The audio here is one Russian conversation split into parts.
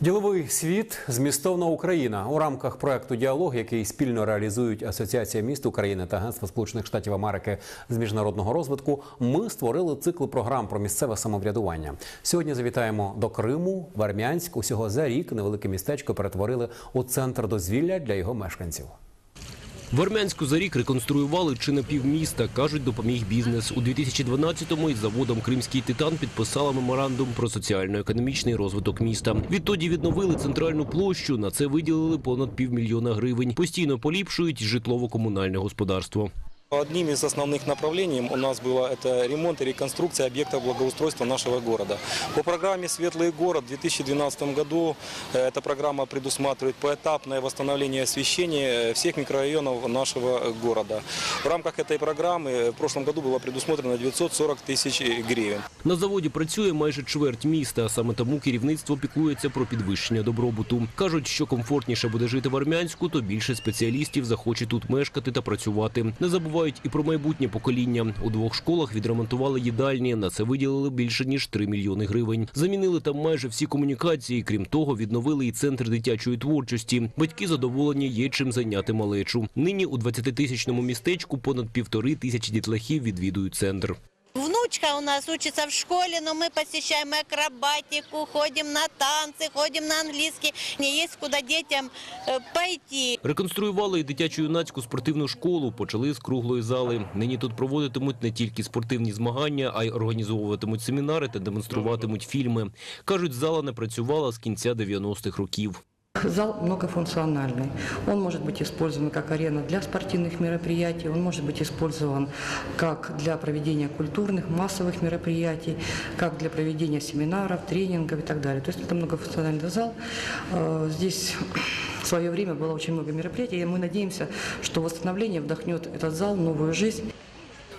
Діловий світ змістовна Україна у рамках проекту Діалог, який спільно реалізують Асоціація міст України та Агентство Сполучених Штатів Америки з міжнародного розвитку. Ми створили цикл програм про місцеве самоврядування. Сьогодні завітаємо до Криму, в Армянськ. Усього за рік невелике містечко перетворили у центр дозвілля для його мешканців. В Армянську за рік реконструювали чи на півміста, кажуть, допоміг бізнес. У 2012-му із заводом Кримський титан підписала меморандум про соціально-економічний розвиток міста. Відтоді відновили центральну площу. На це виділили понад півмільйона гривень. Постійно поліпшують житлово-комунальне господарство. Одним из основных направлений у нас было это ремонт и реконструкция объектов благоустройства нашего города. По программе «Светлый город» в 2012 году э, эта программа предусматривает поэтапное восстановление освещения всех микрорайонов нашего города. В рамках этой программы в прошлом году было предусмотрено 940 тысяч гривен. На заводі працює майже чверть міста. Саме тому керівництво піклується про підвищення добробуту. Кажуть, що комфортніше буде жити в Армянську, то більше спеціалістів захоче тут мешкати та працювати. Не забувають і про майбутнє покоління. У двох школах відремонтували їдальні. На це виділили більше ніж 3 мільйони гривень. Замінили там майже всі комунікації. Крім того, відновили і центр дитячої творчості. Батьки задоволені є чим зайняти малечу. Нині у 20-тисячному містечку понад півтори тисячі дітлахів відвідують центр. Внучка у нас учится в школе, но мы посещаем акробатику, ходим на танцы, ходим на английский. Не есть куда детям э, пойти. Реконструювали і дитячо-юнацьку спортивну школу. Почали з круглої зали. Нині тут проводитимуть не тільки спортивні змагання, а й організовуватимуть семінари та демонструватимуть фільми. Кажуть, зала не працювала з кінця 90-х років. Зал многофункциональный. Он может быть использован как арена для спортивных мероприятий, он может быть использован как для проведения культурных, массовых мероприятий, как для проведения семинаров, тренингов и так далее. То есть это многофункциональный зал. Э, Здесь в свое время было очень много мероприятий, и мы надеемся, что восстановление вдохнет этот зал новую жизнь.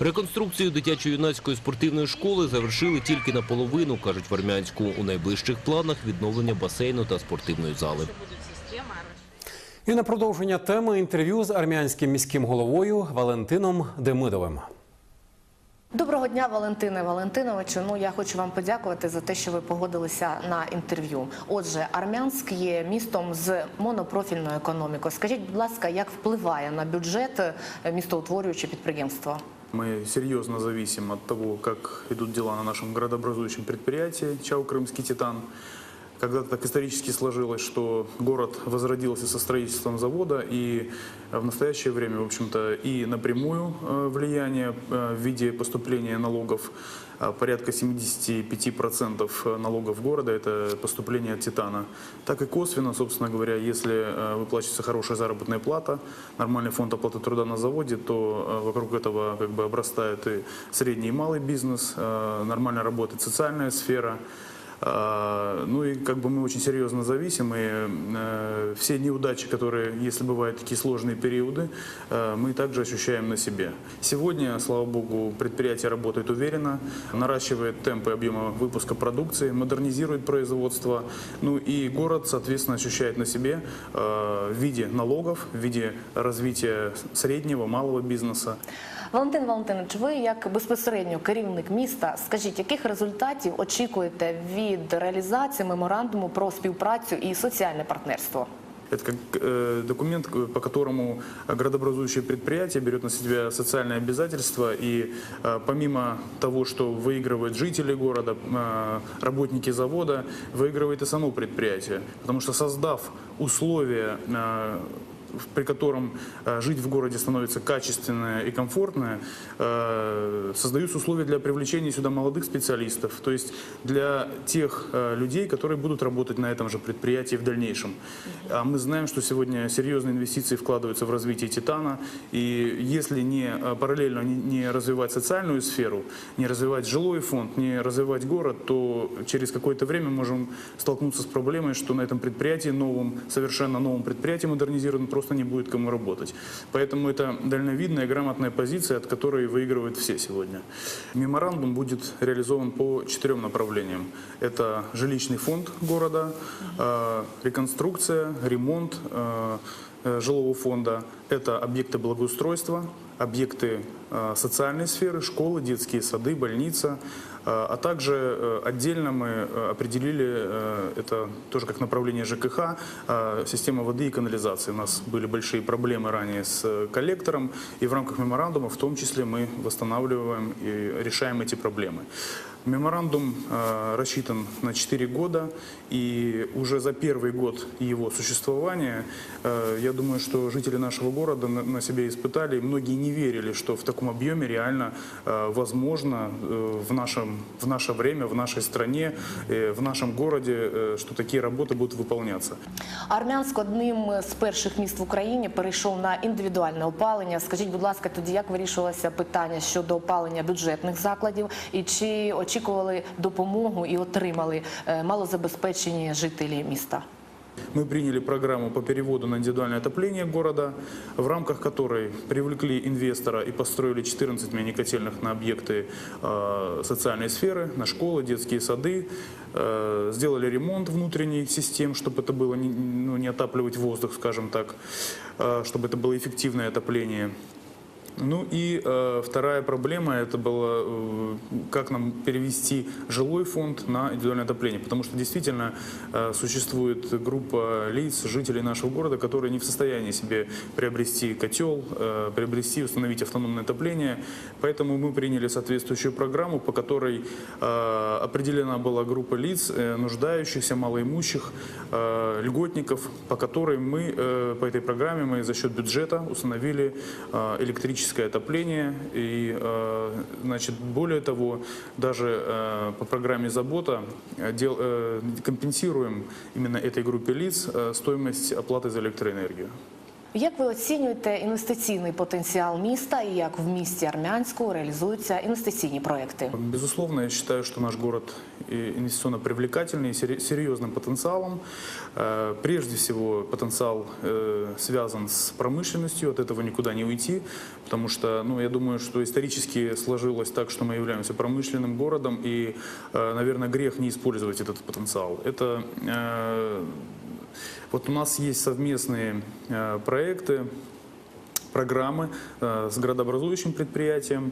Реконструкцію дитячо-юнацької спортивної школи завершили тільки наполовину, кажуть в Армянську. У найближчих планах відновлення басейну та спортивної зали. І на продовження теми інтерв'ю з армянським міським головою Валентином Демидовим. Доброго дня, Валентине Валентиновичу. Ну я хочу вам подякувати за те, що ви погодилися на інтерв'ю. Отже, Армянськ є містом з монопрофільною економікою. Скажіть, будь ласка, як впливає на бюджет містоутворююче підприємство? Мы серьезно зависим от того, как идут дела на нашем городообразующем предприятии ЧАО «Крымский Титан». Когда-то так исторически сложилось, что город возродился со строительством завода, и в настоящее время, в общем-то, и напрямую э, влияние э, в виде поступления налогов порядка 75% налогов города – это поступление от «Титана». Так и косвенно, собственно говоря, если э, выплачивается хорошая заработная плата, нормальный фонд оплаты труда на заводе, то э, вокруг этого как бы обрастает и средний и малый бизнес, э, нормально работает социальная сфера. А, Ну и как бы мы очень серьезно зависим, и э, все неудачи, которые, если бывают такие сложные периоды, э, мы также ощущаем на себе. Сегодня, слава богу, предприятие работает уверенно, наращивает темпы объема выпуска продукции, модернизирует производство, ну и город, соответственно, ощущает на себе э, в виде налогов, в виде развития среднего, малого бизнеса. Валентин Валентинович, ви як безпосередньо керівник міста, скажіть, яких результатів очікуєте від реалізації меморандуму про співпрацю і соціальне партнерство? Это как э, документ, к- по которому городообразующее предприятие берет на себя социальные обязательства и э, помимо того, что выигрывают жители города, э, работники завода, выигрывает и само предприятие. Потому что создав условия э, в- при котором э, жить в городе становится качественно и комфортно, э, создаются условия для привлечения сюда молодых специалистов, то есть для тех э, людей, которые будут работать на этом же предприятии в дальнейшем. А мы знаем, что сегодня серьезные инвестиции вкладываются в развитие Титана, и если не параллельно не развивать социальную сферу, не развивать жилой фонд, не развивать город, то через какое-то время можем столкнуться с проблемой, что на этом предприятии новом, совершенно новом предприятии модернизированном просто не будет кому работать. Поэтому это дальновидная, грамотная позиция, от которой выигрывают все сегодня. Меморандум будет реализован по четырем направлениям. Это жилищный фонд города, э, реконструкция, ремонт э, э, жилого фонда, это объекты благоустройства, объекты социальной сферы, школы, детские сады, больница, А также э, отдельно мы э, определили, э, это тоже как направление ЖКХ, система воды и канализации. У нас были большие проблемы ранее с коллектором, и в рамках меморандума в том числе мы восстанавливаем и решаем эти проблемы. Меморандум э, рассчитан на 4 года, и уже за первый год его существования, э, я думаю, что жители нашего города на, на себе испытали, и многие не верили, что в таком объеме реально э, возможно э, в, нашем, в наше время, в нашей стране, э, в нашем городе, э, что такие работы будут выполняться. Армянськ одним з перших міст в Україні перейшов на індивідуальне опалення. Скажіть, будь ласка, тоді як вирішувалося питання щодо опалення бюджетних закладів, і чи очікували допомогу і отримали е, малозабезпечені жителі міста? Мы приняли программу по переводу на индивидуальное отопление города, в рамках которой привлекли инвестора и построили 14 мини-котельных на объекты э, социальной сферы, на школы, детские сады. Э, сделали ремонт внутренних систем, чтобы это было не, ну, не отапливать воздух, скажем так, э, чтобы это было эффективное отопление. Ну и э, вторая проблема это было, э, как нам перевести жилой фонд на индивидуальное отопление. Потому что действительно э, существует группа лиц, жителей нашего города, которые не в состоянии себе приобрести котел, э, приобрести, установить автономное отопление. Поэтому мы приняли соответствующую программу, по которой э, определена была группа лиц, э, нуждающихся, малоимущих, э, льготников, по которой мы, э, по этой программе мы за счет бюджета установили э, электрическое отопление. И, э, значит, более того, даже э, по программе «Забота» э, компенсируем именно этой группе лиц стоимость оплаты за электроэнергию. Як ви оцінюєте інвестиційний потенціал міста і як в місті Армянську реалізуються інвестиційні проекти? Безусловно, я считаю, что наш город э, инвестиционно привлекательный, с сери- серьезным потенциалом. Э, Прежде всего, потенциал э, связан с промышленностью, от этого никуда не уйти, потому что, ну, я думаю, что исторически сложилось так, что мы являемся промышленным городом, и, э, наверное, грех не использовать этот потенциал. Это э, вот у нас есть совместные э, проекты, программы э, с градообразующим предприятием.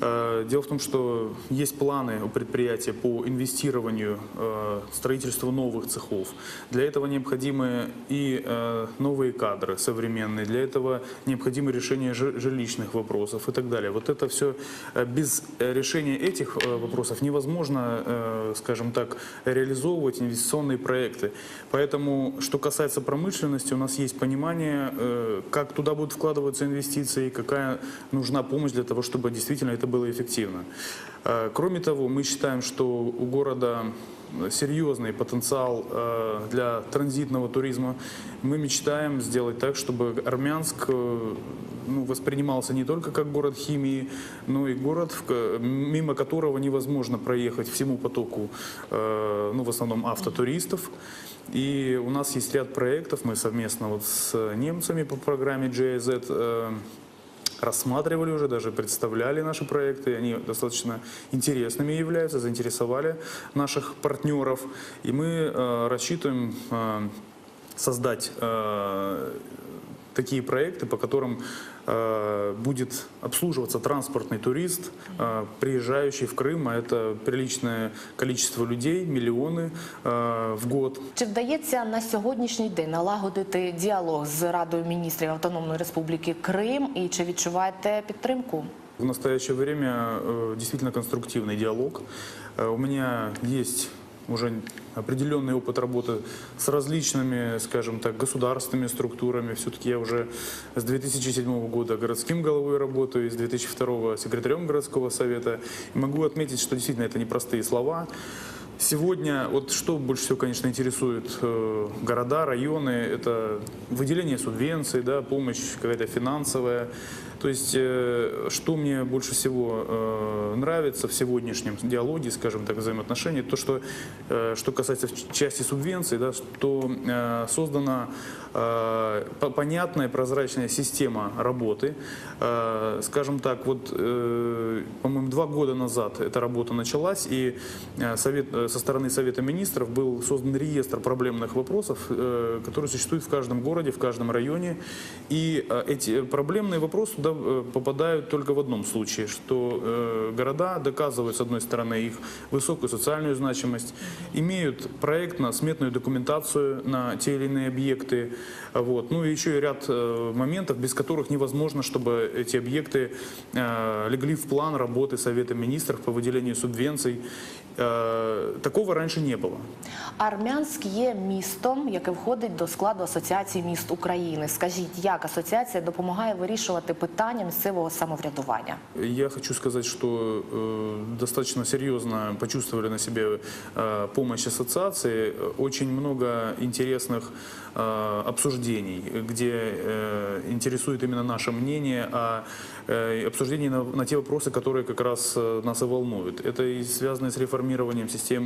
Э, Дело в том, что есть планы у предприятия по инвестированию э, в строительство новых цехов. Для этого необходимы и э, новые кадры современные, для этого необходимо решение жи- жилищных вопросов и так далее. Вот это все без решения этих вопросов невозможно, скажем так, реализовывать инвестиционные проекты. Поэтому, что касается промышленности, у нас есть понимание, как туда будут вкладываться инвестиции, какая нужна помощь для того, чтобы действительно это было эффективно. Э, Кроме того, мы считаем, что у города серьезный потенциал э, для транзитного туризма. Мы мечтаем сделать так, чтобы Армянск э, ну, воспринимался не только как город химии, но и город, мимо которого невозможно проехать всему потоку, ну, в основном автотуристов. И у нас есть ряд проектов, мы совместно вот с немцами по программе GIZ э, рассматривали уже, даже представляли наши проекты. Они достаточно интересными являются, заинтересовали наших партнеров. И мы э, рассчитываем э, создать такие проекты, по которым э, будет обслуживаться транспортный турист, э, приезжающий в Крым, а это приличное количество людей, миллионы э, в год. Чи вдається на сьогоднішній день налагодити діалог з Радою міністрів Автономної Республіки Крим і чи відчуваєте підтримку? В настоящее время э, действительно конструктивный диалог. Э, у меня есть уже определенный опыт работы с различными, скажем так, государственными структурами. Все-таки я уже с 2007 года городским головой работаю, с 2002 секретарем городского совета. И могу отметить, что действительно это непростые слова. Сегодня, вот что больше всего, конечно, интересует э, города, районы, это выделение субвенций, да, помощь какая-то финансовая. То есть, э, что мне больше всего э, нравится в сегодняшнем диалоге, скажем так, взаимоотношений, то, что, э, что касается части субвенций, да, что э, создана э, по- понятная прозрачная система работы. Э, скажем так, вот, э, по-моему, два года назад эта работа началась, и э, совет, э, со стороны Совета Министров был создан реестр проблемных вопросов, э, который существует в каждом городе, в каждом районе. И э, эти проблемные вопросы туда э, попадают только в одном случае, что города доказывают, с одной стороны, их высокую социальную значимость, имеют проектно-сметную документацию на те или иные объекты, вот. ну и еще и ряд моментов, без которых невозможно, чтобы эти объекты легли в план работы Совета Министров по выделению субвенций. Э, такого раньше не было. Армянськ є містом, яке входить до складу Асоціації міст України. Скажіть, як асоціація допомагає вирішувати питання місцевого самоврядування? Я хочу сказать, что э, достаточно серьезно почувствовали на себе э, помощь ассоциации. Очень много интересных э, обсуждений, где э, интересует именно наше мнение, а э, обсуждений на, на те вопросы, которые как раз э, нас и волнуют. Это и связанные с реформированием системы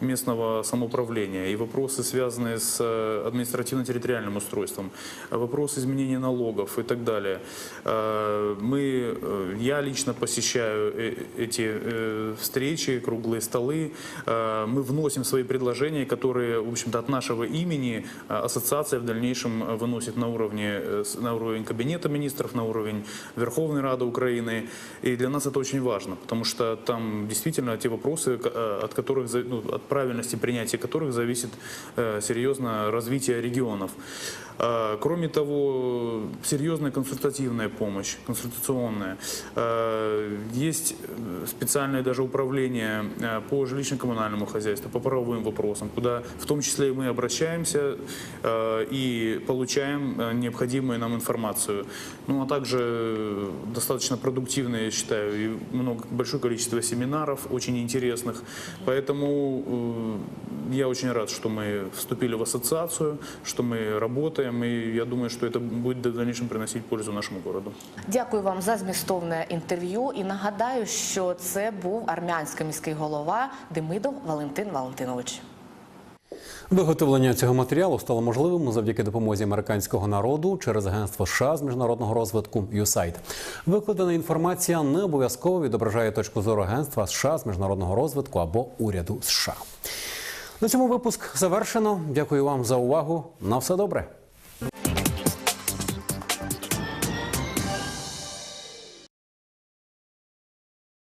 местного самоуправления, и вопросы, связанные с э, административно-территориальным устройством, вопросы изменения налогов и так далее. Э, Мы, э, я лично посещаю эти встречи, круглые столы. Мы вносим свои предложения, которые, в общем-то, от нашего имени ассоциация в дальнейшем выносит на уровне, на уровень Кабинета министров, на уровень Верховной Рады Украины. И для нас это очень важно, потому что там действительно те вопросы, от которых, за- ну, от правильности принятия которых зависит э, серьезно развитие регионов. А, Кроме того, серьезная консультативная помощь, консультационная. А, Есть э, специальное даже управление э, по жилищно-коммунальному хозяйству, по правовым вопросам, куда в том числе и мы обращаемся э, и получаем э, необходимую нам информацию. Ну, а также э, достаточно продуктивное, я считаю, и много, большое количество семинаров, очень интересных. Поэтому э, я очень рад, что мы вступили в ассоциацию, что мы работаем, и я думаю, что это будет в дальнейшем приносить пользу нашему городу. Дякую вам за змістовне інтерв'ю. І нагадаю, що це був армянський міський голова Демидов Валентин Валентинович. Виготовлення цього матеріалу стало можливим завдяки допомозі американського народу через агентство США з міжнародного розвитку USAID. Викладена інформація не обов'язково відображає точку зору агентства США з міжнародного розвитку або уряду США. На цьому випуск завершено. Дякую вам за увагу. На все добре.